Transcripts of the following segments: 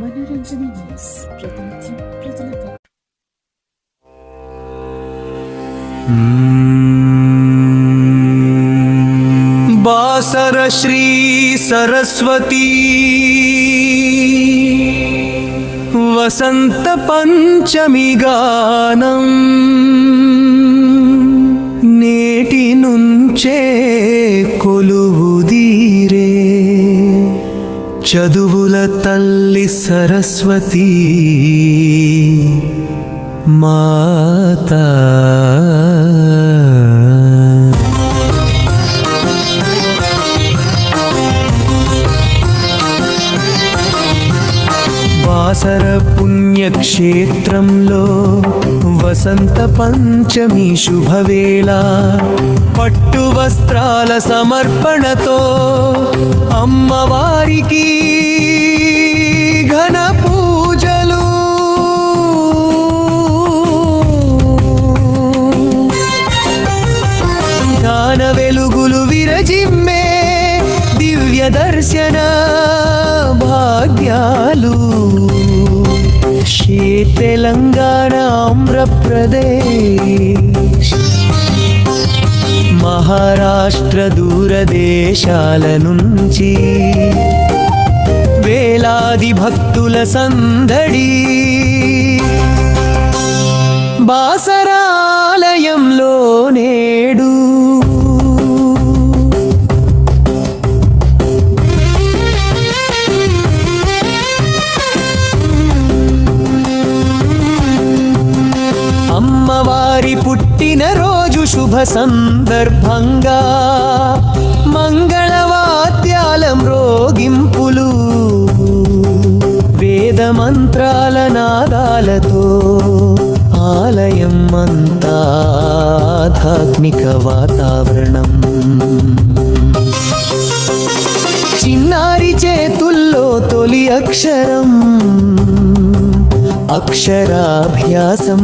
मनोरञ्जन न्यूस् प्रतिनित्यं प्रतिनपत् बासर श्री सरस्वती वसन्तपञ्चमी गानम् చదువుల తల్లి సరస్వతి మాతా వాసర పుణ్యక్షేత్రంలో వసంత పంచమి శుభవేళ పట్టు వస్త్రాల సమర్పణతో అమ్మవారికి ఘన పూజలు. జ్ఞాన వెలుగులు విరజిమ్మే దివ్య దర్శన భాగ్యాలు. తెలంగాణ ఆంధ్రప్రదేశ్. మహారాష్ట్ర దూరదేశాల నుంచి వేలాది భక్తుల సందడి. బాసరాలయంలో అమ్మవారి పుట్టిన రోజు శుభ సందర్భంగా మంగళవాద్యాల మ్రోగింపులు వేద మంత్రాల నాదాలతో ఆలయం అంతా ఆధ్యాత్మిక వాతావరణం. చిన్నారి చేతుల్లో తొలి అక్షరం అక్షరాభ్యాసం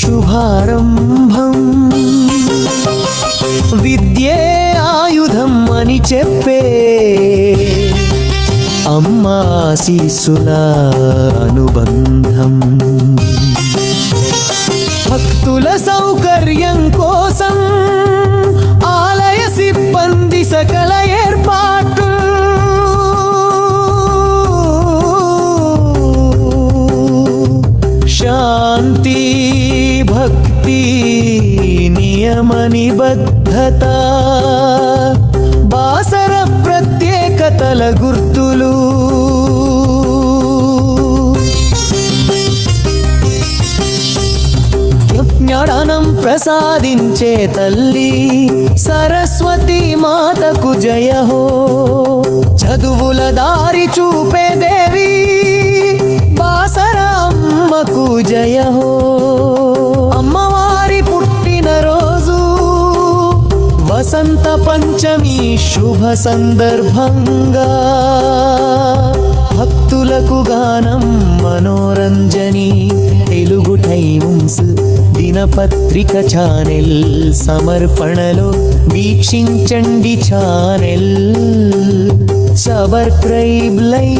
శుభారంభం విద్యే ఆయుధం అని చెప్పే అమ్మాశీసుల అనుబంధం భక్తుల సౌకర్యం కో నియమ బద్ధత బాసర ప్రత్యేకతల గుర్తులు. జ్ఞానం ప్రసాదించే తల్లి సరస్వతి మాతకు జయ హో చదువుల దారి చూపే దేవి వసంత పంచమి శుభ సందర్భంగా భక్తులకు గానం మనోరంజని తెలుగు టైమ్స్ దినపత్రిక ఛానెల్ సమర్పణలో వీక్షించండి ఛానెల్. సబర్క్రైబ్ లై